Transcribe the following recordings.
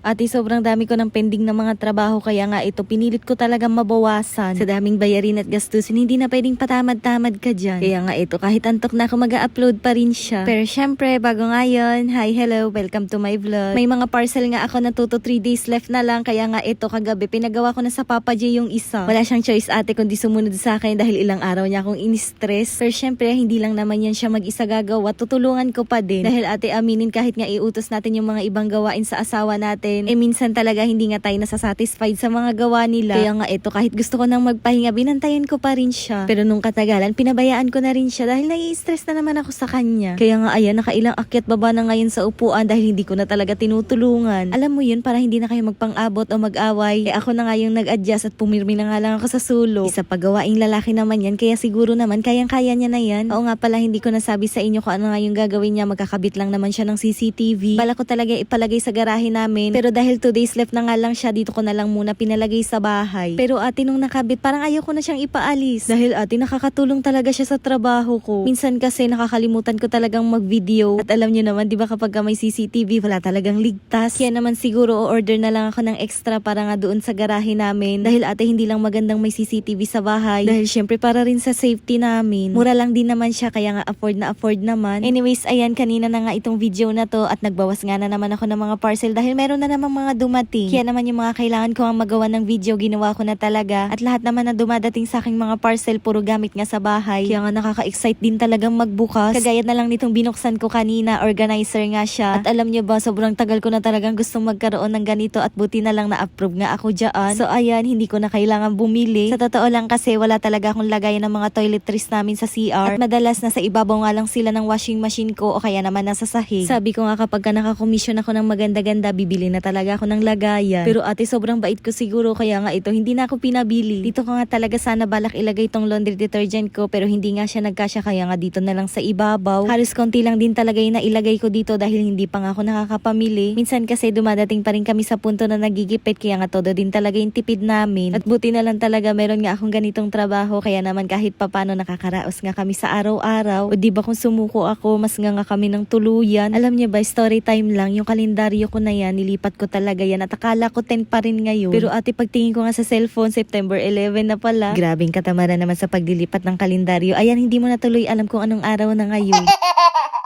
Ate, sobrang dami ko ng pending na mga trabaho kaya nga ito pinilit ko talaga mabawasan. Sa daming bayarin at gastusin, hindi na pwedeng patamad-tamad ka dyan. Kaya nga ito, kahit antok na ako mag-upload pa rin siya. Pero syempre, bago ngayon, hi, hello, welcome to my vlog. May mga parcel nga ako na 2 to 3 days left na lang kaya nga ito kagabi, pinagawa ko na sa Papa J yung isa. Wala siyang choice ate kundi sumunod sa akin dahil ilang araw niya akong in-stress. Pero syempre, hindi lang naman yan siya mag-isa gagawa, tutulungan ko pa din. Dahil ate aminin kahit nga iutos natin yung mga ibang gawain sa asawa natin, eh minsan talaga hindi nga tayo nasasatisfied sa mga gawa nila. Kaya nga ito, kahit gusto ko nang magpahinga, binantayan ko pa rin siya. Pero nung katagalan, pinabayaan ko na rin siya dahil nai-stress na naman ako sa kanya. Kaya nga ayan, nakailang akyat baba na ngayon sa upuan dahil hindi ko na talaga tinutulungan. Alam mo yun, para hindi na kayo magpang-abot o mag-away, eh ako na nga yung nag-adjust at pumirmi na nga lang ako sa sulok. Isa pagawaing lalaki naman yan, kaya siguro naman kayang-kaya niya na yan. Oo nga pala, hindi ko nasabi sa inyo kung ano nga yung gagawin niya. Magkakabit lang naman siya ng CCTV. Bala ko talaga ipalagay sa garahe namin. Pero dahil two days left na nga lang siya, dito ko na lang muna pinalagay sa bahay. Pero ate, nung nakabit, parang ayaw ko na siyang ipaalis. Dahil ate, nakakatulong talaga siya sa trabaho ko. Minsan kasi nakakalimutan ko talagang mag-video. At alam niyo naman, di ba kapag ka may CCTV, wala talagang ligtas. Kaya naman siguro o-order na lang ako ng extra para nga doon sa garahe namin. Dahil ate, hindi lang magandang may CCTV sa bahay. Dahil syempre para rin sa safety namin. Mura lang din naman siya, kaya nga afford na afford naman. Anyways, ayan, kanina na nga itong video na to at nagbawas nga na naman ako ng mga parcel dahil meron na namang mga dumating. Kaya naman yung mga kailangan ko ang magawa ng video, ginawa ko na talaga. At lahat naman na dumadating sa aking mga parcel, puro gamit nga sa bahay. Kaya nga nakaka-excite din talagang magbukas. Kagaya na lang nitong binuksan ko kanina, organizer nga siya. At alam niyo ba, sobrang tagal ko na talagang gustong magkaroon ng ganito at buti na lang na-approve nga ako dyan. So ayan, hindi ko na kailangan bumili. Sa totoo lang kasi wala talaga akong lagayan ng mga toiletries namin sa CR. At madalas nasa ibabaw nga lang sila ng washing machine ko o kaya naman nasa sahig. Sabi ko nga kapag ka nakakomisyon ako ng maganda-ganda, bibili na talaga ako ng lagayan. Pero ate, sobrang bait ko siguro kaya nga ito, hindi na ako pinabili. Dito ko nga talaga sana balak ilagay tong laundry detergent ko pero hindi nga siya nagkasya kaya nga dito na lang sa ibabaw. Halos konti lang din talaga yung nailagay ko dito dahil hindi pa nga ako nakakapamili. Minsan kasi dumadating pa rin kami sa punto na nagigipit kaya nga todo din talaga yung tipid namin. At buti na lang talaga meron nga akong ganitong trabaho kaya naman kahit papano nakakaraos nga kami sa araw-araw. O di ba kung sumuko ako, mas nga nga kami ng tuluyan. Alam niyo ba, story time lang, yung kalendaryo ko na yan, nilipat ko talaga yan at akala ko 10 pa rin ngayon. Pero ate, pagtingin ko nga sa cellphone, September 11 na pala. Grabing katamaran naman sa paglilipat ng kalendaryo. Ayan, hindi mo na tuloy alam kung anong araw na ngayon.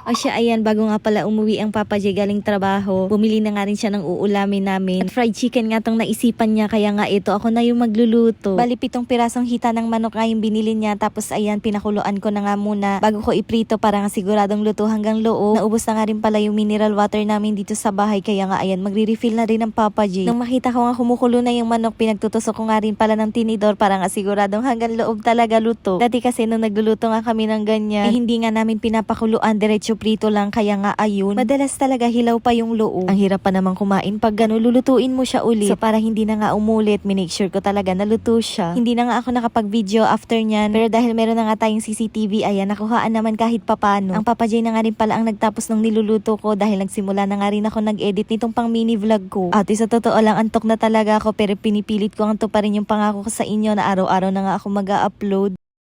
O siya, ayan, bago nga pala umuwi ang Papa J galing trabaho, bumili na nga rin siya ng uulamin namin. At fried chicken nga tong naisipan niya, kaya nga ito, ako na yung magluluto. Bali, pitong pirasong hita ng manok nga yung binili niya, tapos ayan, pinakuluan ko na nga muna bago ko iprito para nga siguradong luto hanggang loob. Naubos na nga rin pala yung mineral water namin dito sa bahay, kaya nga ayan, magre-refill na rin ang Papa J. Nung makita ko nga kumukulo na yung manok, pinagtutusok ko nga rin pala ng tinidor para nga siguradong hanggang loob talaga luto. Dati kasi nung nagluluto nga kami ng ganyan, eh, hindi nga namin pinapakuluan, diretso prito lang, kaya nga ayun, madalas talaga hilaw pa yung loob. Ang hirap pa naman kumain pag gano'n, lulutuin mo siya ulit. So para hindi na nga umulit, minake sure ko talaga naluto siya. Hindi na nga ako nakapag-video after nyan, pero dahil meron na nga tayong CCTV, ayan, nakuhaan naman kahit papano. Ang Papa J na nga rin pala ang nagtapos ng niluluto ko dahil nagsimula na nga rin ako nag-edit nitong pang mini vlog ko. Ate, sa totoo lang, antok na talaga ako pero pinipilit ko ang to pa rin yung pangako ko sa inyo na araw-araw na nga ako mag upload